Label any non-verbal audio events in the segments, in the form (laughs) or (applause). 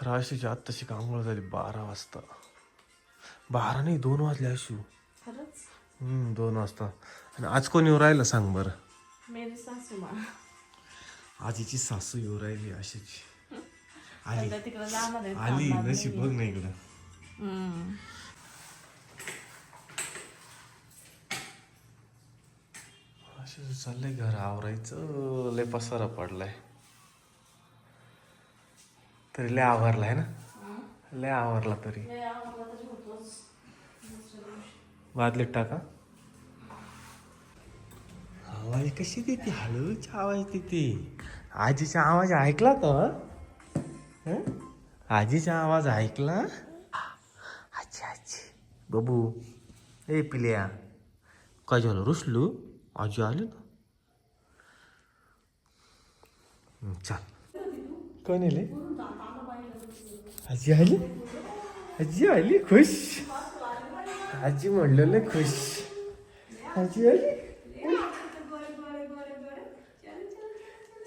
तर आशीची आत्ताशी आंघोळ झाली बारा वाजता. बारा नाही दोन वाजले आशू. खरंच? हम्म दोन वाजता. आणि आज कोण येऊ राहिलं सांग बरं? मेरी सासू मा. आजीची सासू येऊ राहिली आशीची (laughs) आली सध्या तिकडे जाणार आहे आली नशीब बघ ना इकडं. हम्म. चाललंय घर आवरायचं. लय पसारा पडलाय. तरी लय आवरलाय ना? लय आवरला तरी. बादलीत टाका. आवाज कशी देते? हळूच आवाज देते. आजीचा आवाज ऐकला तो हं? आजीचा आवाज ऐकला? आजी आजी. बबू. ए पिल्या. काय झालं? रुसलू? आजी आली ना? चल. कोण आले? आजी आली? आजी आली खुश. आजी म्हणलेलं खुश. आजी आली?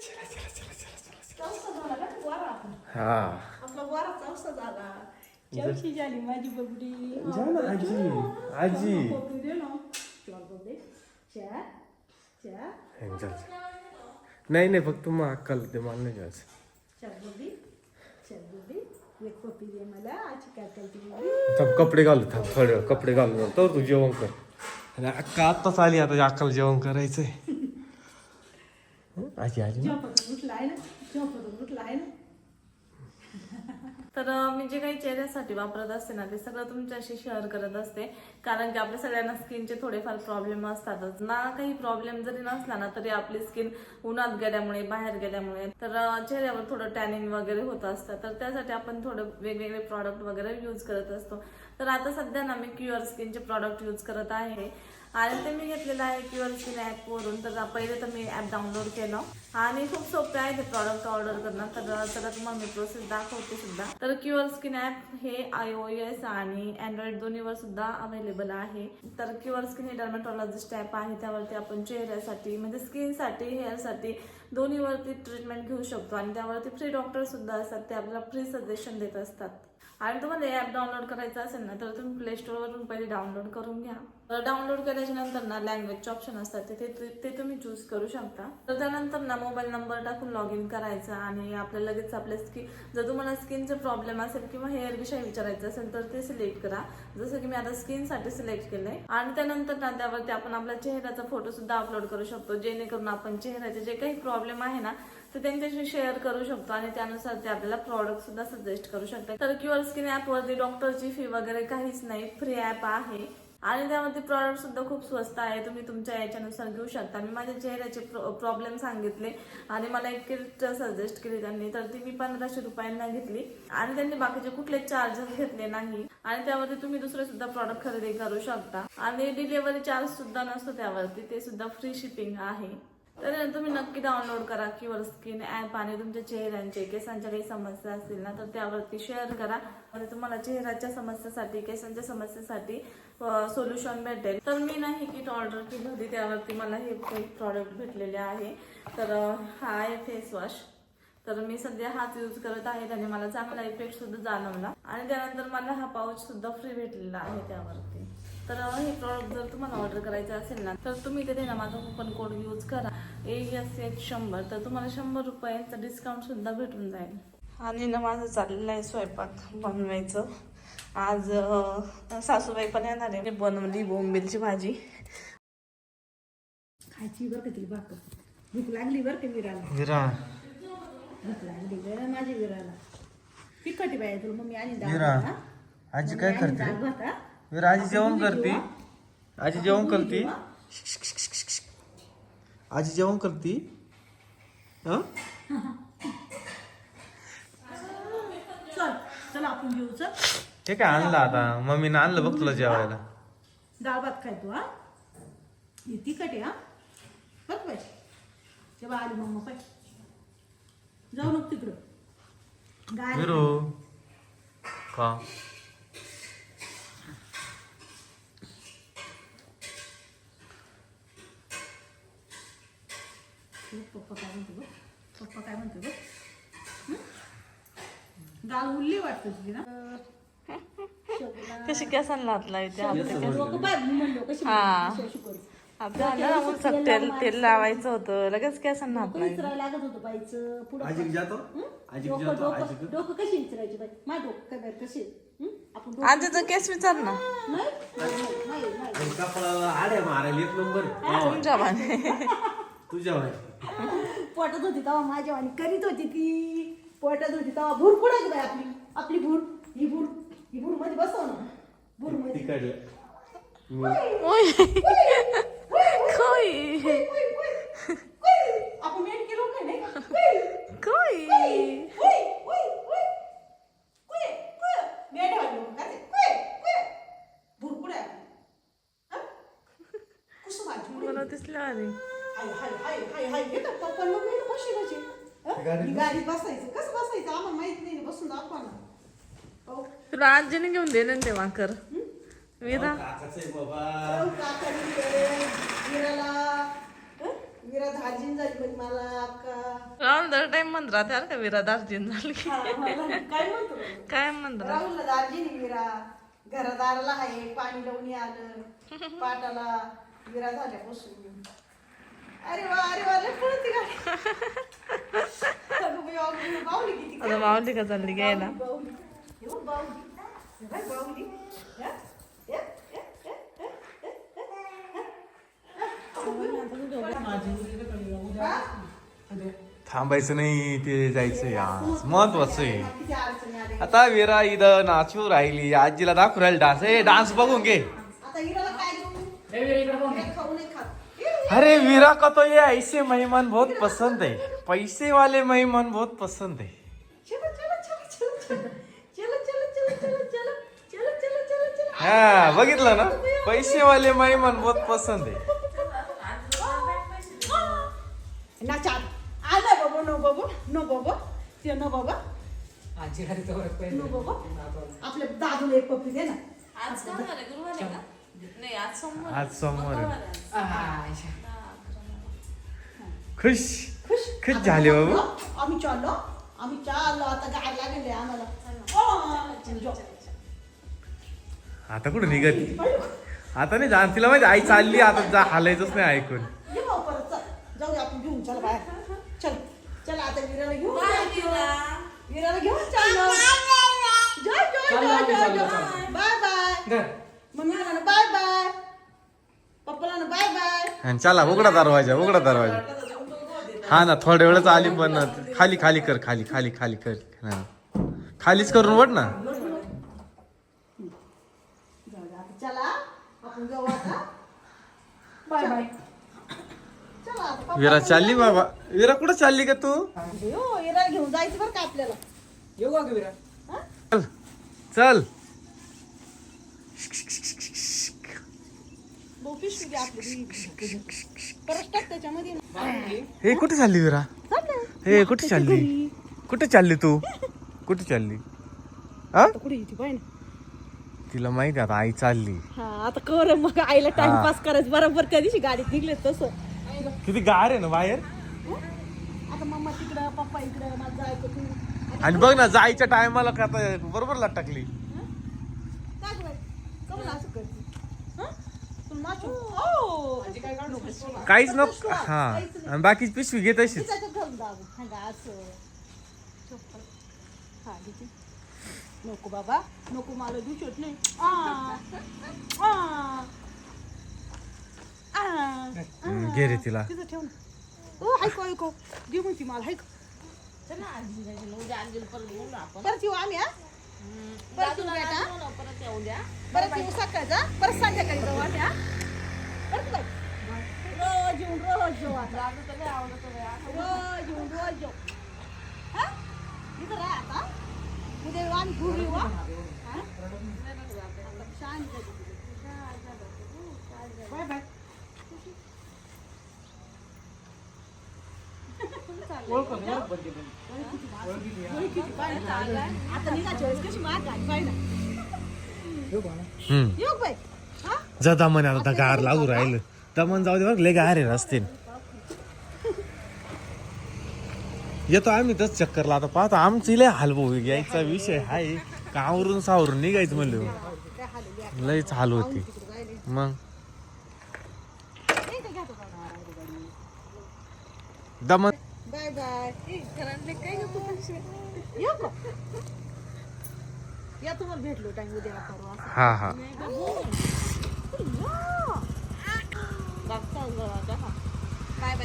चला चला चला चला चला हा. माझी बबडी जा ना आजी. आजी. नाही नाही फक्त मग अक्काला ते मला नाही घ्यायचं थांब कपडे घालू थांब थोडे कपडे घालू तर तू जेवण कर. आणि अक्का आत्ताच आली आता अक्काला जेवण करायचंय. (laughs) हं? आजी आजी उठला आहे ना? उठला आहे ना? तर मी जे काही चेहऱ्यासाठी वापरत असते ना ते सगळं तुमच्याशी शेअर करत असते. कारण की आपल्या सगळ्यांना स्किनचे थोडेफार प्रॉब्लेम असतातच. ना काही प्रॉब्लेम जरी नसला ना तरी आपली स्किन उन्हात गेल्यामुळे बाहेर गेल्यामुळे तर चेहऱ्यावर थोडं टॅनिंग वगैरे होत असतं. तर त्यासाठी आपण थोडं वेगवेगळे प्रॉडक्ट वगैरे यूज करत असतो. तर आता सध्या ना मी क्युअर स्किनचे प्रॉडक्ट यूज करत आहे. आणि ते मी घेतलेलं आहे क्युअर स्किन ॲपवरून तर पहिले तर मी ॲप डाउनलोड केलं. आणि खूप सोपे आहे ते प्रॉडक्ट ऑर्डर करणं. तर सगळं तुम्हाला मी प्रोसेस दाखवते सुद्धा. तर क्युअर स्किन ॲप हे आय ओ एस आणि अँड्रॉइड दोन्हीवर सुद्धा अवेलेबल आहे. तर क्युअर स्किन हे डर्मॅटॉलॉजिस्ट ॲप आहे. त्यावरती आपण चेहऱ्यासाठी म्हणजे स्किनसाठी हेअरसाठी दोन्हीवरती ट्रीटमेंट घेऊ शकतो. आणि त्यावरती फ्री डॉक्टर सुद्धा असतात. ते आपल्याला फ्री सजेशन देत असतात. आणि तुम्हाला ॲप डाउनलोड करायचं असेल ना तर तुम्ही प्ले स्टोअरवरून पहिले डाउनलोड करून घ्या. तर डाउनलोड केल्याच्यानंतर ना लँग्वेजचे ऑप्शन असतात तिथे ते ते तुम्ही चूज करू शकता. तर त्यानंतर ना मोबाईल नंबर टाकून लॉग इन करायचा आणि आपल्याला लगेच आपल्या स्किन जर तुम्हाला स्किनचे प्रॉब्लेम असेल किंवा हेअर विषयी विचारायचं असेल तर ते सिलेक्ट करा. जसं की मी आता स्किनसाठी सिलेक्ट केलंय. आणि त्यानंतर ना त्यावरती आपण आपल्या चेहऱ्याचा फोटो सुद्धा अपलोड करू शकतो जेणेकरून आपण चेहऱ्याचे जे काही प्रॉब्लेम आहे ना तर त्यांच्याशी शेअर करू शकतो आणि त्यानुसार ते आपल्याला प्रॉडक्ट सुद्धा सजेस्ट करू शकतात. तर क्युअर स्किन ॲपवरती डॉक्टरची फी वगैरे काहीच नाही. फ्री ॲप आहे. आणि त्यामध्ये प्रॉडक्ट सुद्धा खूप स्वस्त आहे. तुम्ही तुमच्या याच्यानुसार घेऊ शकता. मी माझ्या चेहऱ्याचे प्रॉब्लेम सांगितले आणि मला एक किट सजेस्ट केली त्यांनी. तर ती मी पंधराशे रुपयांना घेतली. आणि त्यांनी बाकीचे कुठले चार्जेस घेतले नाही. आणि त्यावरती तुम्ही दुसरे सुद्धा प्रॉडक्ट खरेदी करू शकता. आणि डिलिव्हरी चार्ज सुद्धा नसतो त्यावरती. ते सुद्धा फ्री शिपिंग आहे. तर तुम्ही नक्की डाउनलोड करा किंवा स्किन ॲप आणि तुमच्या चेहऱ्यांचे केसांच्या काही समस्या असतील ना तर त्यावरती शेअर करा. म्हणजे तुम्हाला चेहऱ्याच्या समस्यासाठी केसांच्या समस्येसाठी सोल्युशन भेटेल. तर मी ना ही किट ऑर्डर केली होती त्यावरती मला हे प्रॉडक्ट भेटलेले आहे. तर हा आहे फेस वॉश तर मी सध्या हाच यूज करत आहे त्याने मला चांगला इफेक्ट सुद्धा जाणवला. आणि त्यानंतर मला हा पाऊच सुद्धा फ्री भेटलेला आहे त्यावरती. तर हे प्रॉडक्ट जर तुम्हाला ऑर्डर करायचं असेल ना तर तुम्ही तिथे ना माझा कुपन कोड यूज करा. ए एस एच शंभर. तर तुम्हाला शंभर रुपयांचा डिस्काउंट सुद्धा भेटून जाईल. आणि ना माझं चाललेलं आहे स्वयंपाक बनवायचं. आज सासूबाई पण येणार आहे. बनवली बोंबिलची भाजी. खायची बरं का ती भाकर? भूक लागली बरं का विराला? विरा भूक लागली ग माझी विराला. तिखटी बाई तुला मम्मी आणि विरा? आजी काय करते? भात, हा? विरा आजी जेवण करते. आजी जेवण करते. आजी जेवण करते. हं? चल चल आपण घेऊ चल हे काय आणलं आता? मम्मीनं आणलं बघ तुला जेवायला. डाळ भात तू हा? ही तिखट आहे हा? बघ बाई. तेव्हा आली मम्मा पाय. जाऊ नको तिकडं. गाय का कशी केसन लातला इथे तेल तेल लावायचं होतं. लगेच केसन लातला लागत डोकं कशी विचारायची कशी? केस विचार ना. तुमच्या भाने. तुझ्या पोटात होती तेव्हा माझ्या आणि करीत होती ती. पोटात होती तेव्हा भूर कुणाची बाई आपली. आपली भूर ही भूर ही भूरमध्ये बसव ना. भूरमध्ये तिकडलं आपण मेन केलो काय नाही का? कोई कुय, कुय, कुय. कुय, कुय. मेंढ्या वाली लोकं काय ते? कुय, कुय. भूर कुठे आहे आपली? हं? कुसुम आजी कुठे? मला दिसलं अरे हाय, हाय, हाय, हाय, हाय. हे तर पप्पा लोक नाही ना बसले हं? ही गाडीत बसायचं? कसं बसायचं? आम्हाला माहीत नाही. ना. बसून दाखवा ना. हो. तुला आजीने घेऊन दे ना ते वाकर विरा. बाबा. वीराला. हं? झाली पण मला अक्का. राहुल दर टाइम म्हणत राहते अरे का? विरा दार्जिन झाली. की हा, हा, काय म्हणतो? रे? काय म्हणत राहते? राहुलला दार्जिन वीरा. घरदाराला आहे. पाणी लावून आलं. (laughs) पाटाला. विरा झाल्यापासून. अरे वा अरे वा लय पळती गाडी अगं बाई, अगं बाई, बाहुली किती आता मावली का चालली घ्यायला बाहुली हे बघ, बाहुली हे बघ, बाहुली हं? हे? हे? हे? हे? हे? हे? हा? थांबायचं नाही ते जायचं आज महत्वाचं आहे किती अडचणी आल्या. आता विरा इथं नाचू राहिली आजीला दाखवू राहिली डान्स ए डान्स बघून घे आता हिराला काय देऊ हे खाऊ नाही खात अरे वीरा का तो ये ऐसे मेहमान बहुत पसंद है। पैसे वाले मेहमान बहुत पसंद है। हा बघितलं ना? पैसे वाले मेहमान बहुत पसंद है। ना चाल। आला बाबा नो बाबा नो बाबा। ते नो बाबा। आजी तो नो बाबा। एक पप्पी दे ना. आज का गुरुवार? आहे का नाही आज सोमवार. आज सोमवार. आहे. खुश खुश खुश आता झाले बाबू आम्ही चाललो आम्ही चाललो आता गाड लागले आम्हाला. आता कुठं निघत आता नाही जाण तिला माहिती आई चालली आता जा हालायचंच नाही ऐकून जाऊ आपण घेऊन चल बाहेर चल चल आता विराला घेऊन जायचं. विराला घेऊन चाललो जय जय चाललो जय आम्ही, जय चाललो, जय चाललो. बाय बाय धर. मम्मीला ना बाय बाय पप्पाला ना बाय बाय आणि चला उघडा दरवाजा उघडा दरवाजा. हा ना थोड्या वेळच आली पण खाली खाली कर खाली खाली खाली कर. हा. खालीच करून वड ना. जाऊ दे आता चला आपण जाऊ आता. Bye bye. चला आता पप्पा विरा चालली बाबा. विरा कुठं चालली का तू? हो घेऊन जायचं बरं का आपल्याला? येऊ का विरा? चल चल. पिशवी घे आपली. परत टाक त्याच्यामध्ये. ना. हे कुठे चालली विरा ना. हे कुठे चालली? कुठे चालली तू? कुठे चालली? हा? कुठे येते तिला माहिती आता आई चालली. हा आता कर मग. आईला टाइमपास करायचं. बरोबर त्या दिवशी गाडीत निघले तसं. किती गार आहे ना बाहेर? आता मम्मा तिकडं पप्पा इकडं माझं जायचं तू. आणि बघ ना जायच्या टायमाला बरोबर बाई? कमला असं करते. काहीच नको. हा. आणि बाकीची पिशवी घेत अशीच. नको बाबा. नको मला नाही. आ. आ. हम्म, घे रे तिला. तिथं ठेव ना. ओ ऐको ऐको म्हणती मला ऐक चला आजी जायची ना, उद्या आजीला परत घेऊन जा आपण. परत येऊ आम्ही हा? परत येऊ बेटा परत येऊ द्या. परत येऊ सकाळचा परत संध्याकाळी जाऊ हा परत बाय. रोज येऊन रोज येऊ आता. रोज येऊन रोज येऊ हा? इथं राहा आता. उद्या आम्ही घरी येऊ? आता शांत. बाय बाय ओळख ओळख बंद केली. ओळखीची पाहिजे. आता निघायच्या वेळेस कशी माग आली पाहिजे येऊ का ना? हम्म येऊ बाई हा जा दमन आता गार लागू राहिलं. दमन जाऊ दे बघ लय गार आहे रस्ते. येतो आम्ही तच चक्करला. आता पाहतो आमची लय हाल भाऊ यायचा विषय हाय. कावरून सावरून निघायचं म्हणलं. लयच हाल होती. मग? दमन बाय बाय काय येऊ का या तुम्हाला भेटलो टाइम उद्या करू हा हा.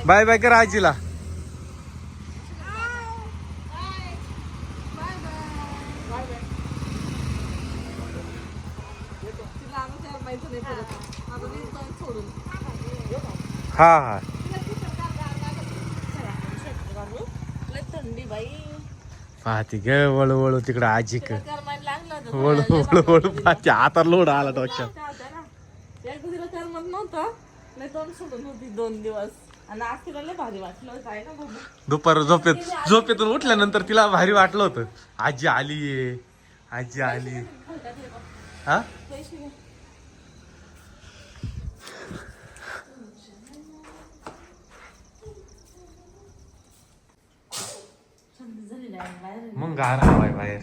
बाय बाय कर आजीला. माहिती सोडून हा हा लय थंडी बाई पाहते ग वळू वळू तिकडं आजी क. वळू वळू वळू पाहते आता लोड आला डोक्यात. दोन दिवस. आणि आज तिला लय भारी वाटलं काय ना बाबू दुपार झोपेत झोपेतून उठल्यानंतर तिला भारी वाटलं होतं. आजी आलीये आजी आली. हा? पैसे घे. थंडी झाली नाही बाहेर मग गार हवाय बाहेर.